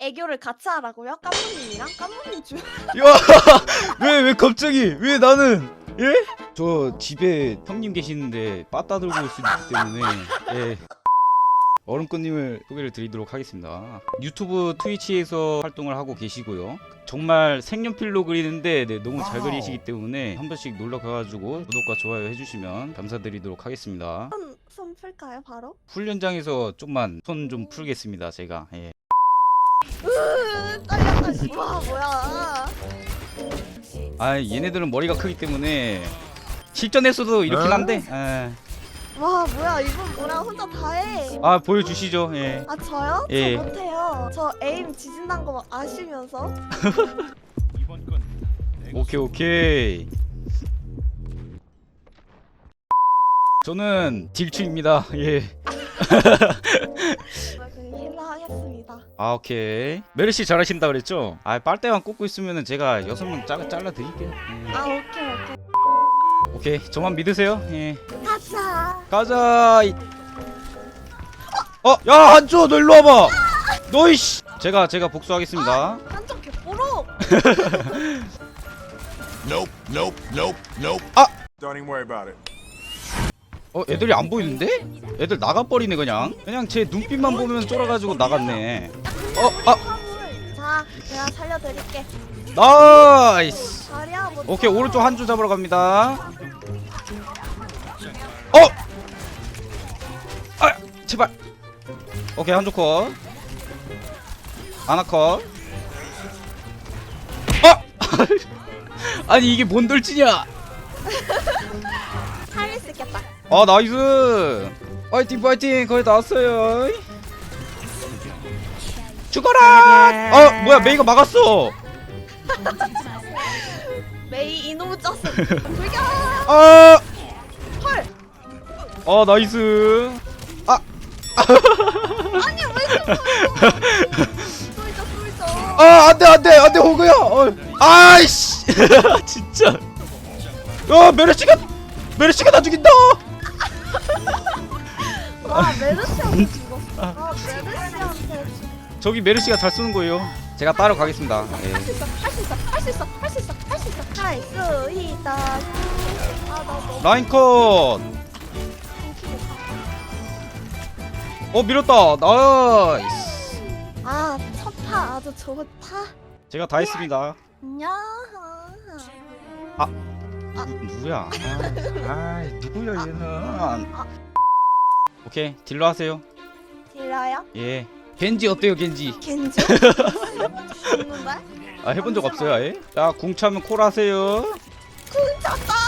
애교를 같이 하라고요? 깐부님이랑 깐부님 주. 야왜 왜 갑자기 왜 나는 예? 저 집에 형님 계시는데 빠따 들고 올 수 있기 때문에 예. 얼음꽃님을 소개를 드리도록 하겠습니다. 유튜브 트위치에서 활동을 하고 계시고요. 정말 색연필로 그리는데 네, 너무 잘 와우. 그리시기 때문에 한 번씩 놀러 가가지고 구독과 좋아요 해주시면 감사드리도록 하겠습니다. 손, 손 풀까요 바로? 훈련장에서 좀만 손 좀 풀겠습니다. 제가 예. 으 떨려 떨려. 와 뭐야? 아 얘네들은 머리가 크기 때문에 실전에서도 이렇긴 한데 예. 와 뭐야 이분 뭐야 혼자 다 해. 아 보여주시죠. 예. 아 저요? 예. 저 못해요. 저 에임 지진난 거 막 아시면서. 오케이 오케이. 저는 딜추입니다. 예. 아 오케이. 메르 씨 잘하신다 그랬죠? 아 빨대만 꽂고 있으면은 제가 여섯 명 잘라 잘라 드릴게요. 예. 아 오케이 오케이. 오케이 저만 믿으세요. 예. 가자. 가자. 이- 어, 야 한조 너 일로 와봐. 너이씨. 제가 제가 복수하겠습니다. 한쪽 개뽀록. Nope, nope, nope, nope. Ah. Don't even worry about it. 어 애들이 안 보이는데? 애들 나가버리네 그냥. 그냥 제 눈빛만 보면 쫄아가지고 나갔네. 어, 아, 화물. 자 내가 살려드릴게. 나이스. 자리야 뭐. 오케이 오른쪽 한 줄 잡으러 갑니다. 어! 아 제발. 오케이 한줄 컷. 하나 컷. 어! 아니 이게 뭔 돌진이야? 살릴 수 있겠다. 아 나이스. 파이팅 파이팅 거의 다 왔어요. 죽어라. 어 뭐야 메이가 막았어. 메이 이놈의 짰어. 불겨. 아. 헐. 아 나이스. 아. 아니 왜 쏠져 쏠져. 아 안돼 안돼 안돼 호그야 어. 아이씨 진짜 야 메르시가 메르시가 나 죽인다 와 메르시한테 죽었어. 아 메르시한테 죽. 저기 메르시가 잘 쏘는 거예요. 제가 따로 가겠습니다. 예. 할수 있어 할 수 있어 할 수 있어 할 수 있어 할 수 있어. 할 수 있다. 아 나 너무 라인컷! 어 밀었다. 나이스. 아 첫파 아주 좋다. 제가 다 했습니다. 안녕. 누구야? 아, 아 누구야 얘는? 오케이 딜러 하세요. 딜러요? 예 겐지 어때요 겐지 겐지? 죽는데? 아 해본 적 없어요 아예 자궁 차면 콜 하세요 쿵 찼다.